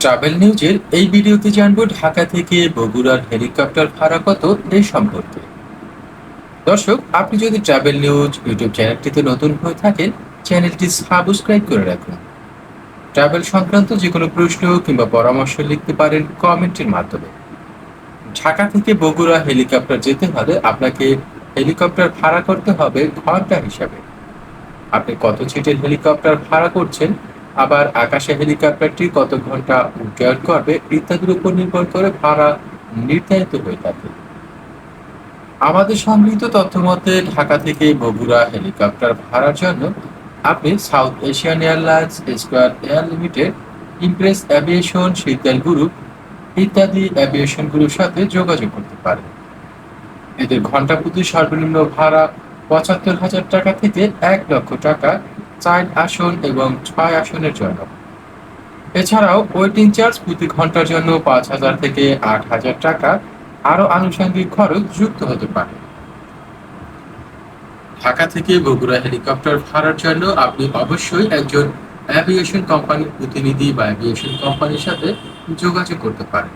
Travel নিউজের এই ভিডিওতে জানব ঢাকা থেকে বগুড়ার হেলিকপ্টার ভাড়া কত এই সম্পর্কে। দর্শক, আপনি যদি ট্রাভেল নিউজ ইউটিউব চ্যানেলটিতে নতুন হয়ে থাকেন, চ্যানেলটি সাবস্ক্রাইব করে রাখুন। ট্রাভেল সংক্রান্ত যে কোনো প্রশ্ন কিংবা পরামর্শ লিখতে পারেন কমেন্টের মাধ্যমে। ঢাকা থেকে বগুড়া হেলিকপ্টার যেতে হলে আপনাকে হেলিকপ্টার ভাড়া করতে হবে ঘণ্টা হিসাবে। আপনি কত সিটের হেলিকপ্টার ভাড়া করছেন আবার আকাশে হেলিকপ্টারটি কত ঘণ্টা উড্ডয়ন করবে ইত্যাদির উপর নির্ভর করে ভাড়া নির্ধারিত হয়ে থাকে। আমাদের সংগৃহীত তথ্য মতে ঢাকা থেকে বগুড়া হেলিকপ্টার ভাড়ার জন্য আপনি South Asian Airlines, square air limited, impress aviation, Shitol group ইত্যাদি অ্যাভিয়েশনগুলোর সাথে যোগাযোগ করতে পারেন। এদের ঘণ্টা প্রতি সর্বনিম্ন ভাড়া পঁচাত্তর হাজার টাকা থেকে এক লক্ষ টাকা চার আসন এবং ছয় আসনের জন্য। এছাড়াও ওয়েটিং চার্জ প্রতি ঘণ্টার জন্য পাঁচ হাজার থেকে আট হাজার টাকা আরও আনুষঙ্গিক খরচ যুক্ত হতে পারে। ঢাকা থেকে বগুড়া হেলিকপ্টার ভাড়ার জন্য আপনি অবশ্যই একজন অ্যাভিয়েশন কোম্পানির প্রতিনিধি বা অ্যাভিয়েশন কোম্পানির সাথে যোগাযোগ করতে পারেন।